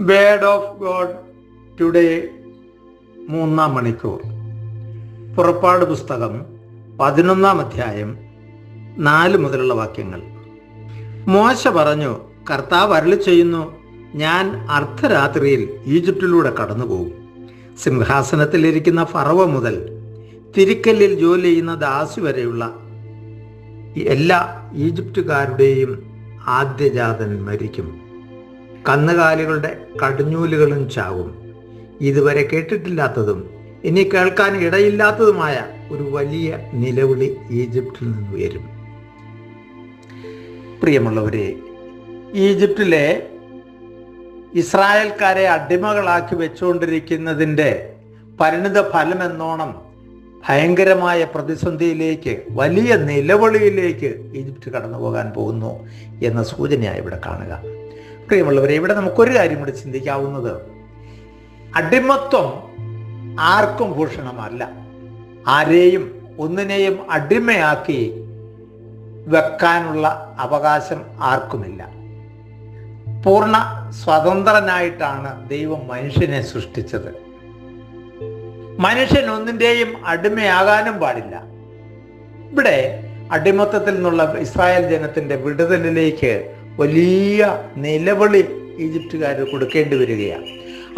Word of God today മൂന്നാം മണിക്കൂർ. പുറപ്പാട് പുസ്തകം പതിനൊന്നാം അധ്യായം നാല് മുതലുള്ള വാക്യങ്ങൾ. മോശ പറഞ്ഞു കർത്താവ് അരളി ചെയ്യുന്നു ഞാൻ അർദ്ധരാത്രിയിൽ ഈജിപ്തിലൂടെ കടന്നുപോകും. സിംഹാസനത്തിലിരിക്കുന്ന ഫറവ മുതൽ തിരിക്കല്ലിൽ ജോലി ചെയ്യുന്ന ദാസി വരെയുള്ള എല്ലാ ഈജിപ്തുകാരുടെയും ആദ്യജാതൻ മരിക്കും. കന്നുകാലികളുടെ കടിഞ്ഞൂലുകളും ചാവും. ഇതുവരെ കേട്ടിട്ടില്ലാത്തതും ഇനി കേൾക്കാൻ ഇടയില്ലാത്തതുമായ ഒരു വലിയ നിലവിളി ഈജിപ്തിൽ നിന്ന് ഉയരും. പ്രിയമുള്ളവരെ ഈജിപ്തിലെ ഇസ്രായേൽക്കാരെ അടിമകളാക്കി വെച്ചുകൊണ്ടിരിക്കുന്നതിന്റെ പരിണിത ഫലം എന്നോണം ഭയങ്കരമായ പ്രതിസന്ധിയിലേക്ക് വലിയ നിലവിളിയിലേക്ക് ഈജിപ്ത് കടന്നു പോകാൻ പോകുന്നു എന്ന സൂചനയാണ് ഇവിടെ കാണുക. പ്രിയമുള്ളവരെ ഇവിടെ നമുക്കൊരു കാര്യം കൂടി ചിന്തിക്കാവുന്നത്. അടിമത്വം ആർക്കും ഭൂഷണമല്ല. ആരെയും ഒന്നിനെയും അടിമയാക്കി വെക്കാനുള്ള അവകാശം ആർക്കുമില്ല. പൂർണ സ്വതന്ത്രനായിട്ടാണ് ദൈവം മനുഷ്യനെ സൃഷ്ടിച്ചത്. മനുഷ്യൻ ഒന്നിന്റെയും അടിമയാകാനും പാടില്ല. ഇവിടെ അടിമത്തത്തിൽ നിന്നുള്ള ഇസ്രായേൽ ജനത്തിന്റെ വിടുതലിലേക്ക് വലിയ നിലവിളി ഈജിപ്തുകാർ കൊടുക്കേണ്ടി വരികയാണ്.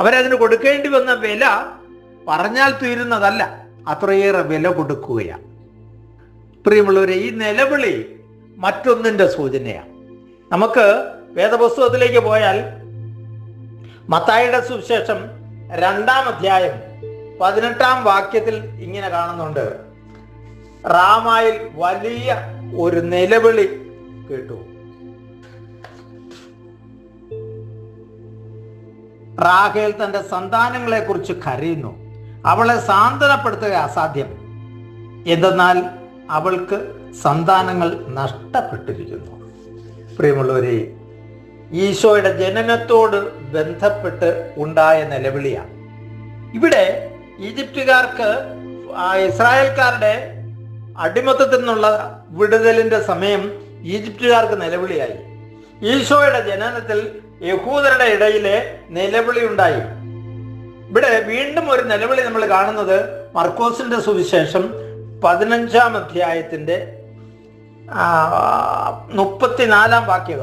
അവരതിന് കൊടുക്കേണ്ടി വന്ന വില പറഞ്ഞാൽ തീരുന്നതല്ല അത്രയേറെ വില കൊടുക്കുകയാണ്. പ്രിയമുള്ളവരെ ഈ നിലവിളി മറ്റൊന്നിന്റെ സൂചനയാണ്. നമുക്ക് വേദപുസ്തകത്തിലേക്ക് പോയാൽ മത്തായിയുടെ സുവിശേഷം രണ്ടാം അധ്യായം പതിനെട്ടാം വാക്യത്തിൽ ഇങ്ങനെ കാണുന്നുണ്ട്. റാമായിൽ വലിയ ഒരു നിലവിളി കേട്ടു. റാഹേൽ തന്റെ സന്താനങ്ങളെ കുറിച്ച് കരയുന്നു. അവളെ സാന്ത്വനപ്പെടുത്തുക അസാധ്യം. എന്തെന്നാൽ അവൾക്ക് സന്താനങ്ങൾ നഷ്ടപ്പെട്ടിരിക്കുന്നു. പ്രിയമുള്ളവരെ ഈശോയുടെ ജനനത്തോട് ബന്ധപ്പെട്ട് ഉണ്ടായ നിലവിളിയാണ്. ഇവിടെ ഈജിപ്തുകാർക്ക് ഇസ്രായേൽക്കാരുടെ അടിമത്തത്തിൽ നിന്നുള്ള വിടുതലിന്റെ സമയം ഈജിപ്തുകാർക്ക് നിലവിളിയായി. ഈശോയുടെ ജനനത്തിൽ യഹൂദരുടെ ഇടയിലെ നിലവിളി ഉണ്ടായി. ഇവിടെ വീണ്ടും ഒരു നിലവിളി നമ്മൾ കാണുന്നത് മർക്കോസിന്റെ സുവിശേഷം പതിനഞ്ചാം അധ്യായത്തിന്റെ മുപ്പത്തിനാലാം വാക്യത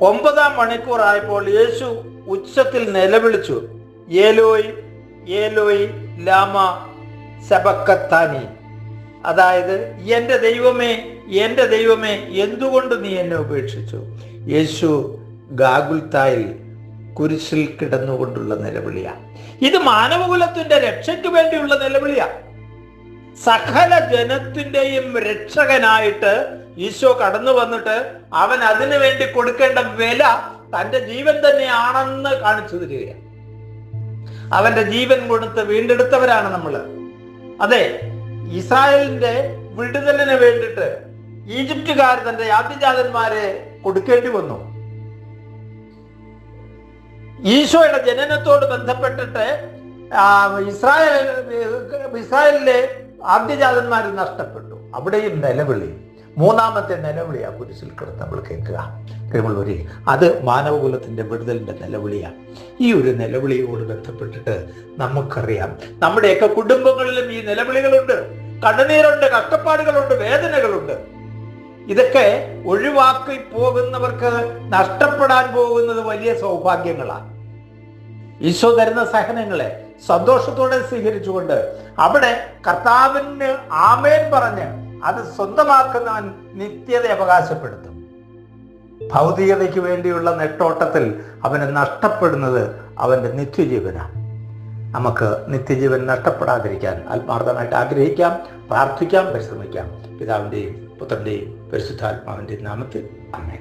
ഒമ്പതാം മണിക്കൂറായപ്പോൾ യേശു ഉച്ചത്തിൽ നിലവിളിച്ചു ഏലോയ് ഏലോയ് ലാമ ശബക്കത്താനി അതായത് എന്റെ ദൈവമേ എന്റെ ദൈവമേ എന്തുകൊണ്ട് നീ എന്നെ ഉപേക്ഷിച്ചു? യേശു ഗാഗുൽത്തായിൽ കുരിശിൽ കിടന്നുകൊണ്ടുള്ള നിലവിളിയാണ് ഇത് മാനവകുലത്തിന്റെ രക്ഷയ്ക്ക് വേണ്ടിയുള്ള നിലവിളിയാണ് സകല ജനത്തിന്റെയും രക്ഷകനായിട്ട് ഈശോ കടന്നു വന്നിട്ട് അവൻ അതിനു വേണ്ടി കൊടുക്കേണ്ട വില തന്റെ ജീവൻ തന്നെയാണെന്ന് കാണിച്ചു തരികയാണ് അവന്റെ ജീവൻ കൊടുത്ത് വീണ്ടെടുത്തവരാണ് നമ്മൾ അതെ ഇസ്രായേലിന്റെ വിടുതലിന് വേണ്ടിയിട്ട് ഈജിപ്തുകാർ തന്റെ ആദ്യജാതന്മാരെ കൊടുക്കേണ്ടി വന്നു. ഈശോയുടെ ജനനത്തോട് ബന്ധപ്പെട്ടിട്ട് ഇസ്രായേൽ ഇസ്രായേലിലെ ആദ്യജാതന്മാർ നഷ്ടപ്പെട്ടു. അവിടെയും നിലവിളി. മൂന്നാമത്തെ നിലവിളിയാ കുരിശിൽ കിടന്ന് നമ്മൾ കേൾക്കുക. പ്രിയമുള്ളവരെ അത് മാനവകുലത്തിന്റെ വിടുതലിന്റെ നിലവിളിയാണ് ഈ ഒരു നിലവിളിയോട് ബന്ധപ്പെട്ടിട്ട് നമുക്കറിയാം. നമ്മുടെയൊക്കെ കുടുംബങ്ങളിലും ഈ നിലവിളികളുണ്ട്. കണ്ണുനീരുണ്ട് കഷ്ടപ്പാടുകളുണ്ട് വേദനകളുണ്ട്. ഇതൊക്കെ ഒഴിവാക്കി പോകുന്നവർക്ക് നഷ്ടപ്പെടാൻ പോകുന്നത് വലിയ സൗഭാഗ്യങ്ങളാണ്. ഈശോ തരുന്ന സഹനങ്ങളെ സന്തോഷത്തോടെ സ്വീകരിച്ചുകൊണ്ട് അവിടെ കർത്താവിന് ആമേൻ പറഞ്ഞ് അത് സ്വന്തമാക്കുന്നവൻ നിത്യത അവകാശപ്പെടുത്തും. ഭൗതികതയ്ക്ക് വേണ്ടിയുള്ള നെട്ടോട്ടത്തിൽ അവന് നഷ്ടപ്പെടുന്നത് അവന്റെ നിത്യജീവനാണ്. നമുക്ക് നിത്യജീവൻ നഷ്ടപ്പെടാതിരിക്കാൻ ആത്മാർത്ഥമായിട്ട് ആഗ്രഹിക്കാം പ്രാർത്ഥിക്കാം പരിശ്രമിക്കാം. പിതാവിന്റെയും പുത്രന്റെയും പരിശുദ്ധാത്മാവിന്റെ നാമത്തിൽ അമ്മേ